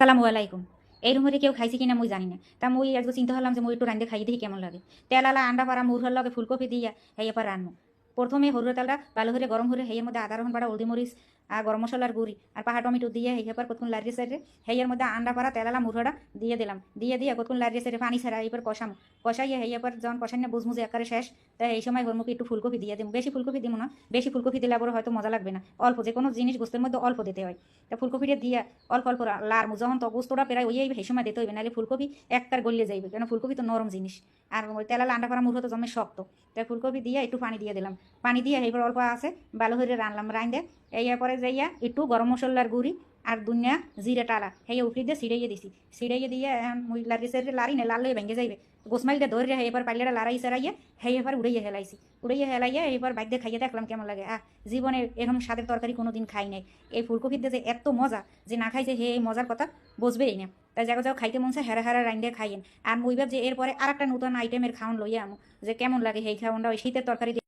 সালামু আলাইকুম এই রুমে কেউ খাইছে কিনা মুই জানি না। তা মুই একটু চিন্তা হলাম যে মুই একটু রান্ধে খাই দেখি কেমন লাগে। তেল আলা আন্ডা পাড়া মুরহার লগে ফুলকপি দিয়া হেয়ে পর রান্নু প্রথমে হরুর তেলটা ভালো করে গরম করে হেয়ের মধ্যে আদা রহন পাড়া হলদি মরিচ আর গরম মশলার গুড়ি আর পাহা টমেটো দিয়ে হেয়ে পর কতক্ষণ লারিয়ে সাইডে হেয়ের মধ্যে আন্ডা পাড়া তেলালা মুরহাটা দিয়ে দিলাম। দিয়ে দিয়ে কতক্ষণ লারিয়ে সাইডে পানি ছাড়া এবার কষাম কষাইয়ে হেয়ে পর যখন কষাই না বুঝমুঝে একারে শেষ তাই এই সময় হরমুখে একটু ফুলকপি দিয়ে দিম বেশি ফুলকপি দিব না, বেশি ফুলকপি দিলে আবার হয়তো মজা লাগবে না। অল্প যে কোনো জিনিস গোস্তের মধ্যে অল্প দিতে হয়। তা ফুলকপিটা দিয়ে অল্প অল্প লারমু যখন তো গোস্তটা প্রায় ওই এই সময় দিতে হইবে, নাহলে ফুলকপি একটার গলিয়ে যাইবে, কেন ফুলকপি তো নরম জিনিস। আর ওই তেলাল আন্ডা করা মুখো তো জমে শক্ত। তাই ফুলকপি দিয়ে একটু পানি দিয়ে দিলাম। পানি দিয়ে এইবার অল্প আছে ভালো করে রানলাম রান দে এই পরে যাইয়া একটু গরম মশলার গুড়ি আর দুনিয়া জিরে টালা হেয়ে উফরি দিয়ে সিঁড়াইয়ে দিছি। সিঁড়াইয়ে দিয়ে মুই লারি সেরে লারি না লাল ভেঙে যাইবে গোসমাইল দিয়ে ধরে এবার পালিয়াটা লারাই সেরাইয়ে হেয়ে এবার উড়াইয়ে হেলাইছি। উড়াইয়ে হেলাইয়ে এবার বাইক খাইয়ে দেখলাম কেমন লাগে। আহ জীবনে এরকম স্বাদের তরকারি কোনো দিন খাই নাই। এই ফুলকপির যে এত মজা, যে না খাইছে হে এই মজার কথা বুঝবেই না তাই যাগো যাও খাইতে মন হেরা হেরা রাইন্দে খাইয়েন। আর মুইবার যে এরপরে আর একটা নতুন আইটেমের খাওয়ান লইয়া আমু যে কেমন লাগে সেই খাওয়ানটা ওই শীতের তরকারি